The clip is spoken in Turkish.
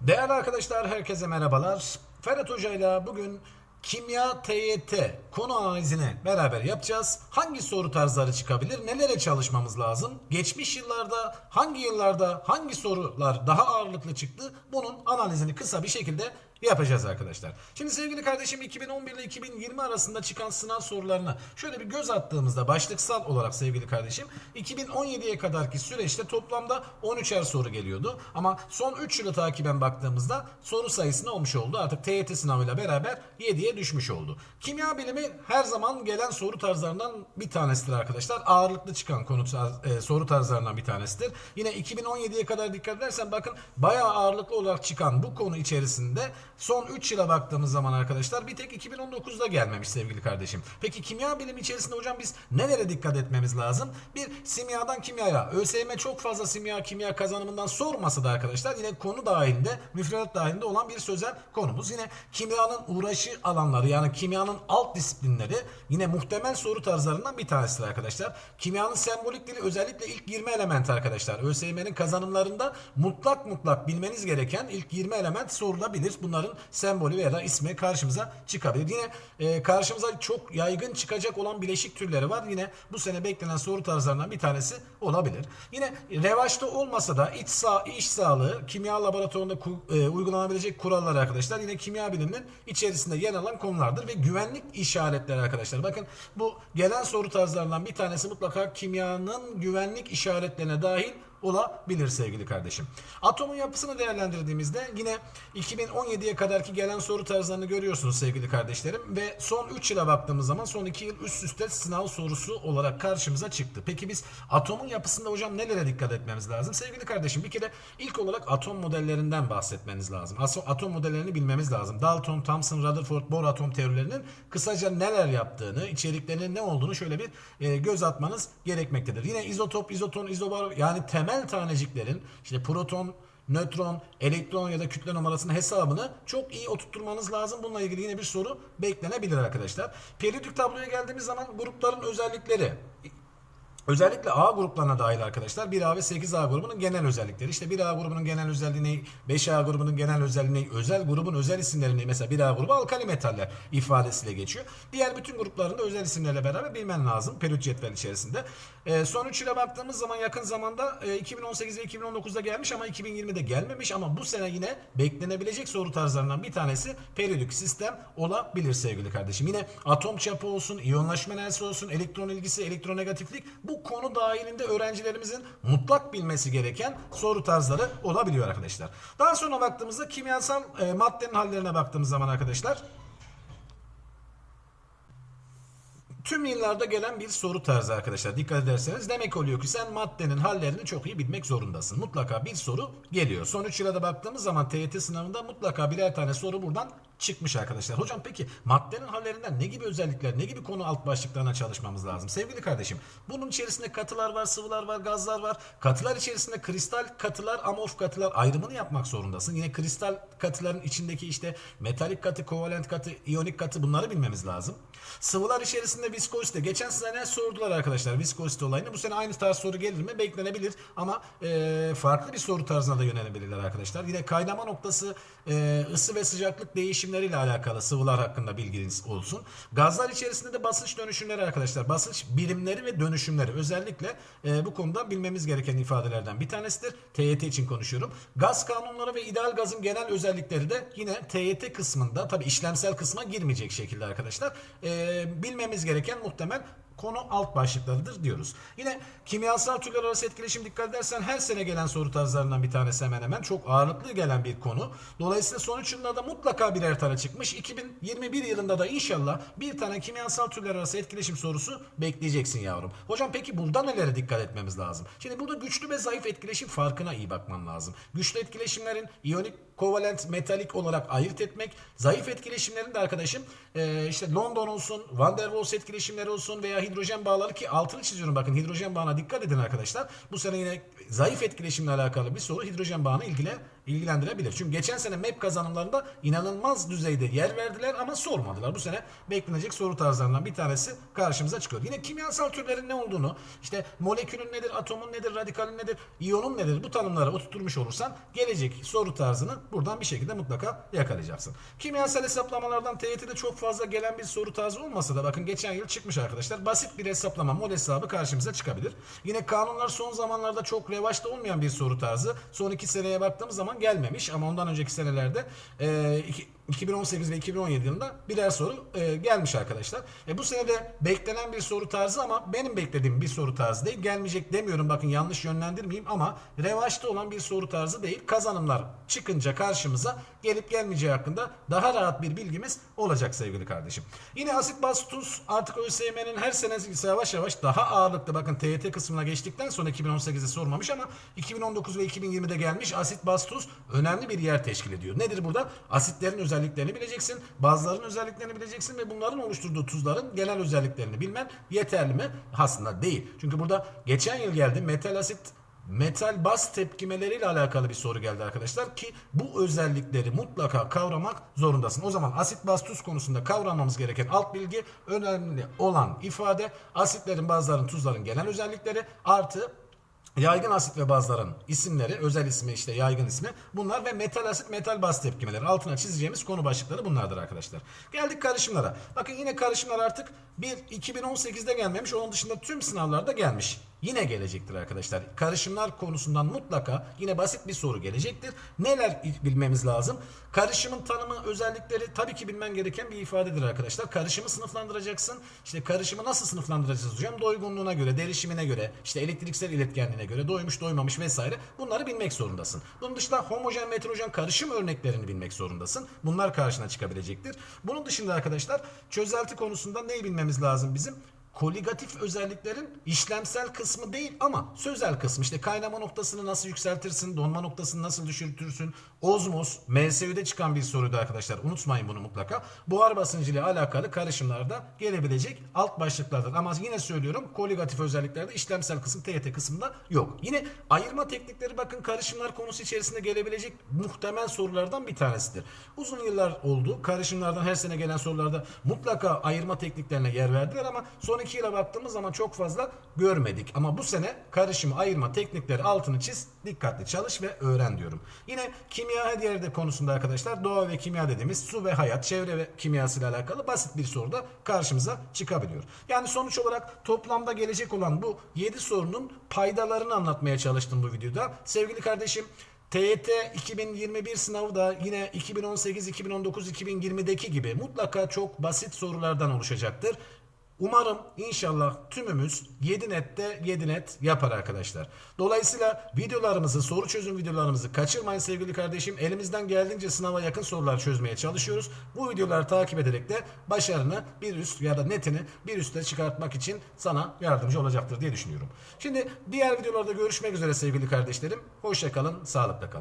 Değerli arkadaşlar herkese merhabalar. Ferhat Hoca ile bugün kimya TYT konu analizini beraber yapacağız. Hangi soru tarzları çıkabilir? Nelere çalışmamız lazım? Geçmiş yıllarda hangi yıllarda hangi sorular daha ağırlıklı çıktı? Bunun analizini kısa bir şekilde yapacağız arkadaşlar. Şimdi sevgili kardeşim 2011 ile 2020 arasında çıkan sınav sorularına şöyle bir göz attığımızda başlıksal olarak sevgili kardeşim 2017'ye kadarki süreçte toplamda 13'er soru geliyordu. Ama son 3 yılı takiben baktığımızda soru sayısı ne olmuş oldu? Artık TYT sınavıyla beraber 7'ye düşmüş oldu. Kimya bilimi her zaman gelen soru tarzlarından bir tanesidir arkadaşlar. Ağırlıklı çıkan konu e, soru tarzlarından bir tanesidir. Yine 2017'ye kadar dikkat edersen bakın bayağı ağırlıklı olarak çıkan bu konu içerisinde son 3 yıla baktığımız zaman arkadaşlar bir tek 2019'da gelmemiş sevgili kardeşim. Peki kimya bilimi içerisinde hocam biz nelere dikkat etmemiz lazım? Bir simyadan kimyaya. ÖSYM çok fazla simya kimya kazanımından sormasa da arkadaşlar yine konu dahilinde müfredat dahilinde olan bir sözel konumuz. Yine kimyanın uğraşı alanları yani kimyanın alt disiplinleri yine muhtemel soru tarzlarından bir tanesidir arkadaşlar. Kimyanın sembolik dili özellikle ilk 20 element arkadaşlar. ÖSYM'nin kazanımlarında mutlak mutlak bilmeniz gereken ilk 20 element sorulabilir. Bunların sembolü veya da ismi karşımıza çıkabilir. Yine e, karşımıza çok yaygın çıkacak olan bileşik türleri var. Yine bu sene beklenen soru tarzlarından bir tanesi olabilir. Yine revaçta olmasa da iç sağ, iş sağlığı, kimya laboratuvarında ku- e, uygulanabilecek kurallar arkadaşlar yine kimya biliminin içerisinde yer alan konulardır ve güvenlik işaretleri arkadaşlar. Bakın bu gelen soru tarzlarından bir tanesi mutlaka kimyanın güvenlik işaretlerine dahil olabilir sevgili kardeşim. Atomun yapısını değerlendirdiğimizde yine 2017'ye kadarki gelen soru tarzlarını görüyorsunuz sevgili kardeşlerim ve son 3 yıla baktığımız zaman son 2 yıl üst üste sınav sorusu olarak karşımıza çıktı. Peki biz atomun yapısında hocam nelere dikkat etmemiz lazım? Sevgili kardeşim bir kere ilk olarak atom modellerinden bahsetmeniz lazım. Atom modellerini bilmemiz lazım. Dalton, Thomson, Rutherford, Bohr atom teorilerinin kısaca neler yaptığını, içeriklerinin ne olduğunu şöyle bir e, göz atmanız gerekmektedir. Yine izotop, izoton, izobar yani temel taneciklerin işte proton, nötron, elektron ya da kütle numarasının hesabını çok iyi oturtturmanız lazım. Bununla ilgili yine bir soru beklenebilir arkadaşlar. Periyodik tabloya geldiğimiz zaman grupların özellikleri Özellikle A gruplarına dahil arkadaşlar 1A ve 8A grubunun genel özellikleri. İşte 1A grubunun genel özelliği ne? 5A grubunun genel özelliği ne? Özel grubun özel isimleri ne? Mesela 1A grubu alkali metaller ifadesiyle geçiyor. Diğer bütün grupların da özel isimlerle beraber bilmen lazım periyot cetvel içerisinde. Ee, son 3 yıla baktığımız zaman yakın zamanda e, 2018 ve 2019'da gelmiş ama 2020'de gelmemiş ama bu sene yine beklenebilecek soru tarzlarından bir tanesi periyodik sistem olabilir sevgili kardeşim. Yine atom çapı olsun, iyonlaşma enerjisi olsun, elektron ilgisi, elektronegatiflik bu konu dahilinde öğrencilerimizin mutlak bilmesi gereken soru tarzları olabiliyor arkadaşlar. Daha sonra baktığımızda kimyasal e, maddenin hallerine baktığımız zaman arkadaşlar tüm yıllarda gelen bir soru tarzı arkadaşlar. Dikkat ederseniz demek oluyor ki sen maddenin hallerini çok iyi bilmek zorundasın. Mutlaka bir soru geliyor. Son 3 yıla da baktığımız zaman TYT sınavında mutlaka birer tane soru buradan çıkmış arkadaşlar. Hocam peki maddenin hallerinden ne gibi özellikler, ne gibi konu alt başlıklarına çalışmamız lazım? Sevgili kardeşim, bunun içerisinde katılar var, sıvılar var, gazlar var. Katılar içerisinde kristal katılar, amorf katılar ayrımını yapmak zorundasın. Yine kristal katıların içindeki işte metalik katı, kovalent katı, iyonik katı bunları bilmemiz lazım. Sıvılar içerisinde viskozite. Geçen sene sordular arkadaşlar viskozite olayını. Bu sene aynı tarz soru gelir mi? Beklenebilir ama e, farklı bir soru tarzına da yönelebilirler arkadaşlar. Yine kaynama noktası, e, ısı ve sıcaklık değişimleriyle alakalı sıvılar hakkında bilginiz olsun. Gazlar içerisinde de basınç dönüşümleri arkadaşlar. Basınç birimleri ve dönüşümleri özellikle e, bu konuda bilmemiz gereken ifadelerden bir tanesidir. TYT için konuşuyorum. Gaz kanunları ve ideal gazın genel özellikleri de yine TYT kısmında tabi işlemsel kısma girmeyecek şekilde arkadaşlar e, bilmemiz gereken muhtemel konu alt başlıklarıdır diyoruz. Yine kimyasal türler arası etkileşim dikkat edersen her sene gelen soru tarzlarından bir tanesi hemen hemen çok ağırlıklı gelen bir konu. Dolayısıyla son 3 yılda da mutlaka birer tane çıkmış. 2021 yılında da inşallah bir tane kimyasal türler arası etkileşim sorusu bekleyeceksin yavrum. Hocam peki burada nelere dikkat etmemiz lazım? Şimdi burada güçlü ve zayıf etkileşim farkına iyi bakman lazım. Güçlü etkileşimlerin iyonik kovalent metalik olarak ayırt etmek. Zayıf etkileşimlerin de arkadaşım işte London olsun, Van der Waals etkileşimleri olsun veya hidrojen bağları ki altını çiziyorum bakın hidrojen bağına dikkat edin arkadaşlar. Bu sene yine zayıf etkileşimle alakalı bir soru hidrojen bağını ilgile ilgilendirebilir. Çünkü geçen sene MEP kazanımlarında inanılmaz düzeyde yer verdiler ama sormadılar. Bu sene beklenecek soru tarzlarından bir tanesi karşımıza çıkıyor. Yine kimyasal türlerin ne olduğunu, işte molekülün nedir, atomun nedir, radikalin nedir, iyonun nedir bu tanımları oturtmuş olursan gelecek soru tarzını buradan bir şekilde mutlaka yakalayacaksın. Kimyasal hesaplamalardan TYT'de çok fazla gelen bir soru tarzı olmasa da bakın geçen yıl çıkmış arkadaşlar. Basit bir hesaplama, mol hesabı karşımıza çıkabilir. Yine kanunlar son zamanlarda çok revaçta olmayan bir soru tarzı. Son iki seneye baktığımız zaman gelmemiş ama ondan önceki senelerde e, 2018 ve 2017 yılında birer soru e, gelmiş arkadaşlar. E, bu sene de beklenen bir soru tarzı ama benim beklediğim bir soru tarzı değil. Gelmeyecek demiyorum bakın yanlış yönlendirmeyeyim ama revaçta olan bir soru tarzı değil. Kazanımlar çıkınca karşımıza gelip gelmeyeceği hakkında daha rahat bir bilgimiz olacak sevgili kardeşim. Yine asit baz tuz artık ÖSYM'nin her sene yavaş yavaş daha ağırlıklı bakın TYT kısmına geçtikten sonra 2018'de sormamış ama 2019 ve 2020'de gelmiş asit baz tuz önemli bir yer teşkil ediyor. Nedir burada? Asitlerin özelliklerini bileceksin, bazların özelliklerini bileceksin ve bunların oluşturduğu tuzların genel özelliklerini bilmen yeterli mi? Aslında değil. Çünkü burada geçen yıl geldi metal asit metal baz tepkimeleriyle alakalı bir soru geldi arkadaşlar ki bu özellikleri mutlaka kavramak zorundasın. O zaman asit baz tuz konusunda kavramamız gereken alt bilgi önemli olan ifade asitlerin bazıların tuzların genel özellikleri artı Yaygın asit ve bazların isimleri, özel ismi işte yaygın ismi bunlar ve metal asit metal baz tepkimeleri. Altına çizeceğimiz konu başlıkları bunlardır arkadaşlar. Geldik karışımlara. Bakın yine karışımlar artık bir 2018'de gelmemiş. Onun dışında tüm sınavlarda gelmiş. Yine gelecektir arkadaşlar. Karışımlar konusundan mutlaka yine basit bir soru gelecektir. Neler bilmemiz lazım? Karışımın tanımı, özellikleri tabii ki bilmen gereken bir ifadedir arkadaşlar. Karışımı sınıflandıracaksın. İşte karışımı nasıl sınıflandıracağız hocam? Doygunluğuna göre, derişimine göre, işte elektriksel iletkenliğine göre, doymuş, doymamış vesaire. Bunları bilmek zorundasın. Bunun dışında homojen ve heterojen karışım örneklerini bilmek zorundasın. Bunlar karşına çıkabilecektir. Bunun dışında arkadaşlar çözelti konusunda neyi bilmemiz lazım bizim? Koligatif özelliklerin işlemsel kısmı değil ama sözel kısmı. İşte kaynama noktasını nasıl yükseltirsin, donma noktasını nasıl düşürtürsün. Ozmoz, MSÜ'de çıkan bir soruydu arkadaşlar. Unutmayın bunu mutlaka. Buhar basıncı ile alakalı karışımlarda gelebilecek alt başlıklardır. Ama yine söylüyorum koligatif özelliklerde işlemsel kısım TYT kısmında yok. Yine ayırma teknikleri bakın karışımlar konusu içerisinde gelebilecek muhtemel sorulardan bir tanesidir. Uzun yıllar oldu. Karışımlardan her sene gelen sorularda mutlaka ayırma tekniklerine yer verdiler ama son iki yıla baktığımız zaman çok fazla görmedik. Ama bu sene karışımı ayırma teknikleri altını çiz, dikkatli çalış ve öğren diyorum. Yine kimya her yerde konusunda arkadaşlar doğa ve kimya dediğimiz su ve hayat, çevre ve kimyası ile alakalı basit bir soru da karşımıza çıkabiliyor. Yani sonuç olarak toplamda gelecek olan bu 7 sorunun paydalarını anlatmaya çalıştım bu videoda. Sevgili kardeşim TYT 2021 sınavı da yine 2018, 2019, 2020'deki gibi mutlaka çok basit sorulardan oluşacaktır. Umarım inşallah tümümüz 7 nette 7 net yapar arkadaşlar. Dolayısıyla videolarımızı, soru çözüm videolarımızı kaçırmayın sevgili kardeşim. Elimizden geldiğince sınava yakın sorular çözmeye çalışıyoruz. Bu videoları takip ederek de başarını bir üst ya da netini bir üste çıkartmak için sana yardımcı olacaktır diye düşünüyorum. Şimdi diğer videolarda görüşmek üzere sevgili kardeşlerim. Hoşçakalın, sağlıkla kalın.